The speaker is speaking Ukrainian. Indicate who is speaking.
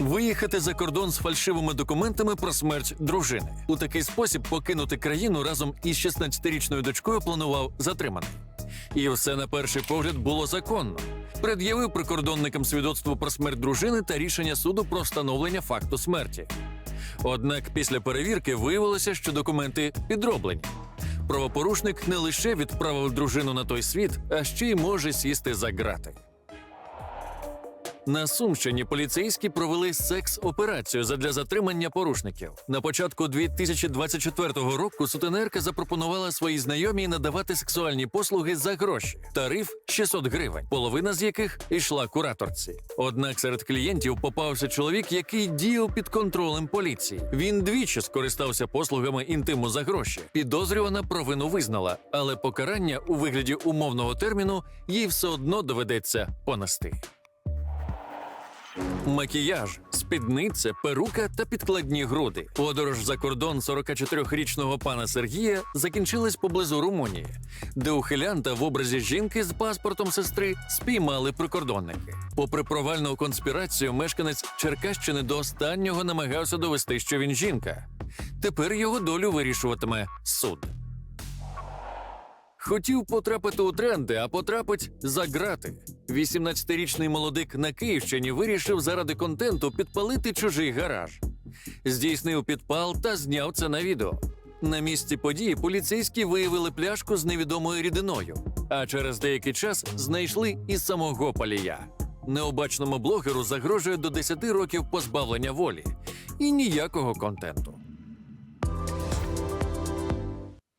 Speaker 1: виїхати за кордон з фальшивими документами про смерть дружини. У такий спосіб покинути країну разом із 16-річною дочкою планував затриманий. І все на перший погляд було законно. Пред'явив прикордонникам свідоцтво про смерть дружини та рішення суду про встановлення факту смерті. Однак після перевірки виявилося, що документи підроблені. Правопорушник не лише відправив дружину на той світ, а ще й може сісти за ґрати. На Сумщині поліцейські провели секс-операцію задля затримання порушників. На початку 2024 року сутенерка запропонувала своїй знайомій надавати сексуальні послуги за гроші. Тариф 600 гривень, половина з яких йшла кураторці. Однак серед клієнтів попався чоловік, який діяв під контролем поліції. Він двічі скористався послугами інтиму за гроші. Підозрювана провину визнала, але покарання у вигляді умовного терміну їй все одно доведеться понести. Макіяж, спідниця, перука та підкладні груди. Подорож за кордон 44-річного пана Сергія закінчилась поблизу Румунії, де ухилянта в образі жінки з паспортом сестри спіймали прикордонники. Попри провальну конспірацію, мешканець Черкащини до останнього намагався довести, що він жінка. Тепер його долю вирішуватиме суд. Хотів потрапити у тренди, а потрапить за грати. 18-річний молодик на Київщині вирішив заради контенту підпалити чужий гараж. Здійснив підпал та зняв це на відео. На місці події поліцейські виявили пляшку з невідомою рідиною, а через деякий час знайшли і самого палія. Необачному блогеру загрожує до 10 років позбавлення волі і ніякого контенту.